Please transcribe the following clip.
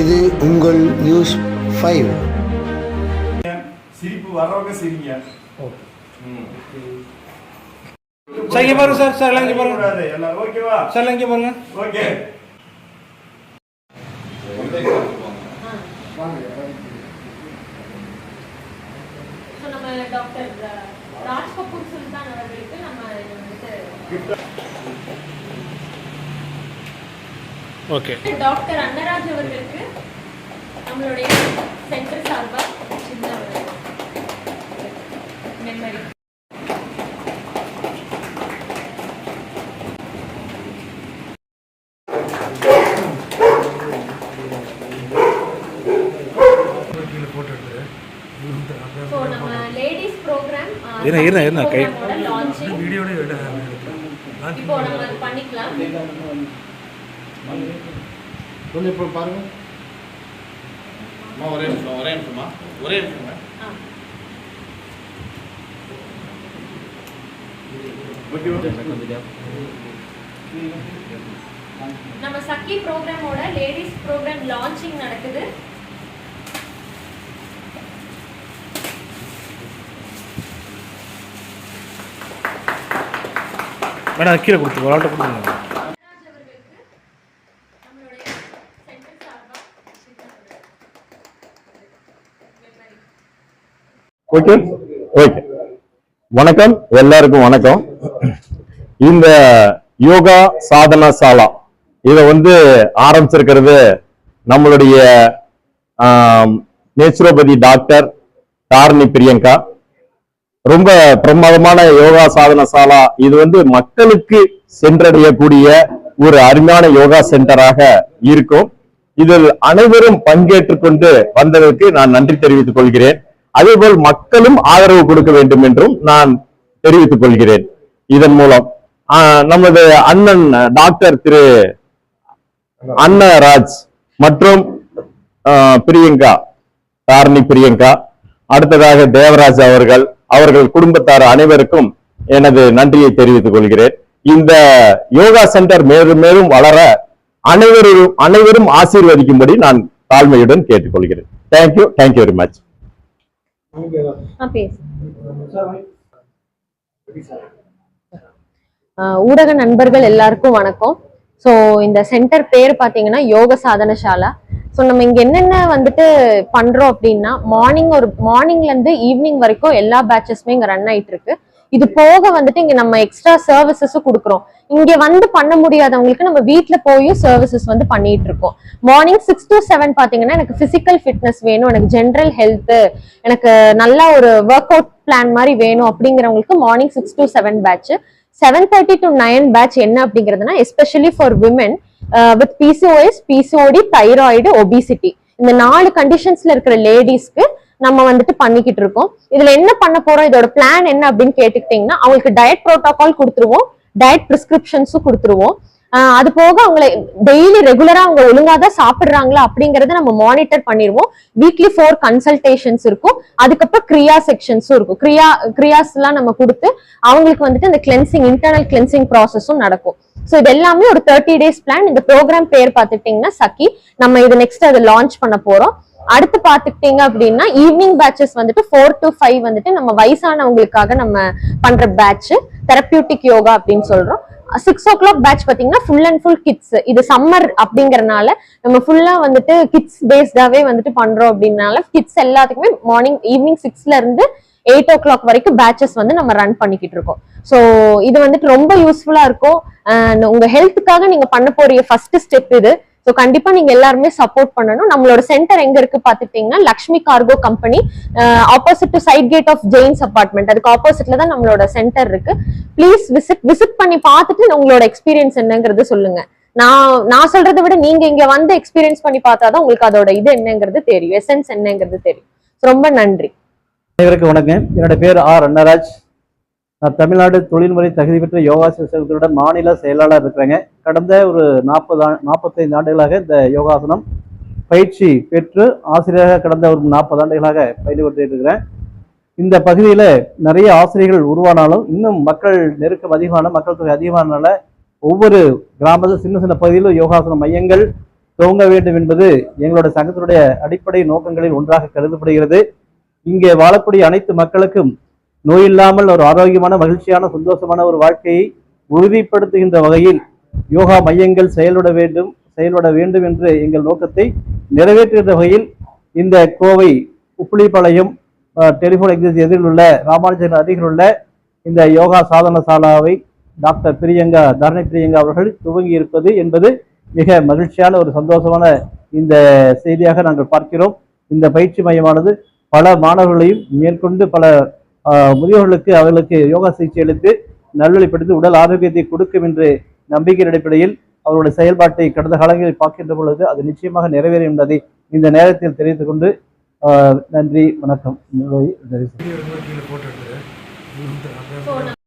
இது உங்கள் news five சிரிப்பு வர்றவங்க சிரிங்க. சார் இங்கே பாருங்க சார் சார் எல்லாம் இங்கே பாருங்க. கூடாது. எல்லாரும் ஓகேவா சார் எல்லாம் இங்கே பாருங்க. ஓகே டாக்டர் ராஜ் கபூர் சுல்தான் அவர்களுக்கு நம்ம ஓகே டாக்டர் அன்னராஜ் அவர்களுக்கு நம்மளுடைய சென்டர் சார்பா சின்ன மெமரி ஸோ நம்ம லேடிஸ் ப்ரோக்ராம் இருங்க, இருங்க, இருங்க, கை- இப்போ நம்ம பண்ணிக்கலாம். கொஞ்சம் இப்போ பாருங்க. அம்மா ஒரே நிமிஷம் ஒரே நிமிஷமா ஒரே நிமிஷம் நம்ம சக்கி ப்ரோக்ராமோட லேடிஸ் ப்ரோக்ராம் லான்ச்சிங் நடக்குது. மேடம் கீழே கொடுத்து ஒரு ஆள்கிட்ட கொடுத்துருங்க ராஜ் அவர்களுக்கு நம்மளுடைய சென்டர் சார்பா சின்ன ஒரு மெமரி ஓகே ஓகே வணக்கம். எல்லாருக்கும் வணக்கம். இந்த யோகா சாதனா சாலா இதை வந்து ஆரம்பிச்சிருக்கிறது நம்மளுடைய நேச்சுரோபதி டாக்டர் தாரணி பிரியங்கா. ரொம்ப பிரமாதமான யோகா சாதன சாலா. இது வந்து மக்களுக்கு சென்றடையக்கூடிய ஒரு அருமையான யோகா சென்டராக இருக்கும். இதில் அனைவரும் பங்கேற்றுக் கொண்டு வந்ததற்கு நான் நன்றி தெரிவித்துக் கொள்கிறேன். அதேபோல் மக்களும் ஆதரவு கொடுக்க வேண்டும் என்றும் நான் தெரிவித்துக் கொள்கிறேன். இதன் மூலம் நமது அண்ணன் டாக்டர் திரு அன்னராஜ் மற்றும் பிரியங்கா தாரணி பிரியங்கா அடுத்ததாக தேவராஜ் அவர்கள் அவர்கள் குடும்பத்தார் அனைவருக்கும் எனது நன்றியை தெரிவித்துக் கொள்கிறேன். இந்த யோகா சென்டர் மேலும் மேலும் வளர அனைவரும் அனைவரும் ஆசீர்வதிக்கும்படி நான் தாழ்மையுடன் கேட்டுக்கொள்கிறேன். தேங்க்யூ தேங்க்யூ வெரி மச் ஊடக நண்பர்கள் எல்லாருக்கும் வணக்கம். ஸோ இந்த சென்டர் பேர் பார்த்தீங்கன்னா யோக சாதனசாலா. ஸோ நம்ம இங்க என்னென்ன வந்துட்டு பண்றோம் அப்படின்னா மார்னிங் ஒரு மார்னிங்ல இருந்து ஈவினிங் வரைக்கும் எல்லா பேட்சஸுமே இங்க ரன் ஆயிட்டு இருக்கு. இது போக வந்துட்டு இங்க நம்ம எக்ஸ்ட்ரா சர்வீசஸும் கொடுக்குறோம். இங்க வந்து பண்ண முடியாதவங்களுக்கு நம்ம வீட்டுல போயும் சர்வீசஸ் வந்து பண்ணிட்டு இருக்கோம். மார்னிங் சிக்ஸ் டு செவன் பாத்தீங்கன்னா எனக்கு பிசிக்கல் ஃபிட்னஸ் வேணும் எனக்கு ஜென்ரல் ஹெல்த் எனக்கு நல்லா ஒரு ஒர்க் அவுட் பிளான் மாதிரி வேணும் அப்படிங்கிறவங்களுக்கு morning six to seven batch seven thirty to nine batch என்ன அப்படிங்கிறதுனா especially for women with PCOS PCOD thyroid obesity இந்த நாலு கண்டிஷன்ஸ்ல இருக்கிற லேடிஸ்க்கு நம்ம வந்துட்டு பண்ணிக்கிட்டு இருக்கோம். இதுல என்ன பண்ண போறோம்? இதோட பிளான் என்ன அப்படின்னு கேட்டுக்கிட்டீங்கன்னா அவங்களுக்கு டயட் ப்ரோட்டோகால் கொடுத்துருவோம். டயட் பிரிஸ்கிரிப்ஷன்ஸும் கொடுத்துருவோம். ஆஹ் அது போக அவங்களை டெய்லி ரெகுலரா அவங்க ஒழுங்கா தான் சாப்பிடுறாங்களா அப்படிங்கறத நம்ம மானிட்டர் பண்ணிடுவோம். வீக்லி ஃபோர் கன்சல்டேஷன்ஸ் இருக்கும். அதுக்கப்புறம் கிரியா செக்ஷன்ஸும் இருக்கும். கிரியா கிரியாஸ் எல்லாம் நம்ம கொடுத்து அவங்களுக்கு வந்துட்டு அந்த கிளென்சிங் இன்டர்னல் கிளென்சிங் ப்ராசஸும் நடக்கும். ஸோ இது எல்லாமே ஒரு தேர்ட்டி டேஸ் பிளான் இந்த ப்ரோக்ராம் பேர் பார்த்துட்டீங்கன்னா சக்கி நம்ம இது நெக்ஸ்ட் அதை லான்ச் பண்ண போறோம். அடுத்து பாத்துக்கிட்டீங்க அப்படின்னா ஈவினிங் பேட்சஸ் வந்துட்டு ஃபோர் டு ஃபைவ் வந்துட்டு நம்ம வயசானவங்களுக்காக நம்ம பண்ற பேட்ச் தெரப்பியூட்டிக் யோகா அப்படின்னு சொல்றோம். சிக்ஸ் ஓ கிளாக் பேட்ச் பாத்தீங்கன்னா ஃபுல் அண்ட் ஃபுல் கிட்ஸ் இது சம்மர் அப்படிங்கறனால நம்ம ஃபுல்லா வந்துட்டு கிட்ஸ் பேஸ்டாவே வந்துட்டு பண்றோம் அப்படின்னால கிட்ஸ் எல்லாத்துக்குமே மார்னிங் ஈவினிங் சிக்ஸ்ல இருந்து எயிட் ஓ கிளாக் வரைக்கும் பேட்சஸ் வந்து நம்ம ரன் பண்ணிக்கிட்டு இருக்கோம். ஸோ இது வந்துட்டு ரொம்ப யூஸ்ஃபுல்லா இருக்கும். உங்க ஹெல்த்துக்காக நீங்க பண்ண போறிய ஃபர்ஸ்ட் ஸ்டெப் இது. ஸோ கண்டிப்பா நீங்க எல்லாருமே சப்போர்ட் பண்ணணும். நம்மளோட சென்டர் எங்க இருக்கு பாத்துட்டீங்கன்னா Lakshmi cargo company opposite to side gate of Jains apartment அதுக்கு ஆப்போசிட்ல தான் நம்மளோட சென்டர் இருக்கு. ப்ளீஸ் விசிட் விசிட் பண்ணி பார்த்துட்டு உங்களோட எக்ஸ்பீரியன்ஸ் என்னங்கிறது சொல்லுங்க. நான் நான் சொல்றதை விட நீங்க இங்க வந்து எக்ஸ்பீரியன்ஸ் பண்ணி பார்த்தாதான் உங்களுக்கு அதோட இது என்னங்கிறது தெரியும். எசன்ஸ் என்னங்கிறது தெரியும். ரொம்ப நன்றி. அனைவருக்கும் வணக்கம். என்னோட பேர் ஆர் அன்னராஜ். தமிழ்நாடு தொழில்முறை தகுதி பெற்ற யோகா சங்கத்தோட மாநில செயலாளர் இருக்கிறாங்க. கடந்த ஒரு நாற்பது நாற்பத்தைந்து ஆண்டுகளாக இந்த யோகாசனம் பயிற்சி பெற்று ஆசிரியராக கடந்த ஒரு நாற்பது ஆண்டுகளாக பயன்படுத்திட்டு இருக்கிறேன் இந்த பகுதியில் நிறைய ஆசிரியர்கள் உருவானாலும் இன்னும் மக்கள் நெருக்கம் அதிகமான மக்கள் தொகை அதிகமானால ஒவ்வொரு கிராமத்தில் சின்ன சின்ன பகுதியிலும் யோகாசன மையங்கள் துவங்க வேண்டும் என்பது எங்களோட சங்கத்தினுடைய அடிப்படை நோக்கங்களில் ஒன்றாக கருதப்படுகிறது. இங்கே வாழக்கூடிய அனைத்து மக்களுக்கும் நோய் இல்லாமல் ஒரு ஆரோக்கியமான மகிழ்ச்சியான சந்தோஷமான ஒரு வாழ்க்கையை உறுதிப்படுத்துகின்ற வகையில் யோகா மையங்கள் செயல்பட வேண்டும் செயல்பட வேண்டும் என்று எங்கள் நோக்கத்தை நிறைவேற்றுகின்ற வகையில் இந்த கோவை உப்புளிப்பாளையம் டெலிஃபோன் எக்ஸிஸ் எதிரில் உள்ள ராமானுஜன் அருகில் உள்ள இந்த யோகா சாதன சாலாவை டாக்டர் பிரியங்கா தரணி பிரியங்கா அவர்கள் துவங்கி இருப்பது என்பது மிக மகிழ்ச்சியான ஒரு சந்தோஷமான இந்த செய்தியாக நாங்கள் பார்க்கிறோம். இந்த பயிற்சி மையமானது பல மாணவர்களையும் மேற்கொண்டு பல முதியோர்களுக்கு அவர்களுக்கு யோகா சிகிச்சை அளித்து நல்வழிப்படுத்தி உடல் ஆரோக்கியத்தை கொடுக்கும் என்று நம்பிக்கையின் அடிப்படையில் அவருடைய செயல்பாட்டை கடந்த காலங்களில் பார்க்கின்ற பொழுது அது நிச்சயமாக நிறைவேறும் என்பதை இந்த நேரத்தில் தெரிவித்துக் கொண்டு நன்றி வணக்கம். போட்டு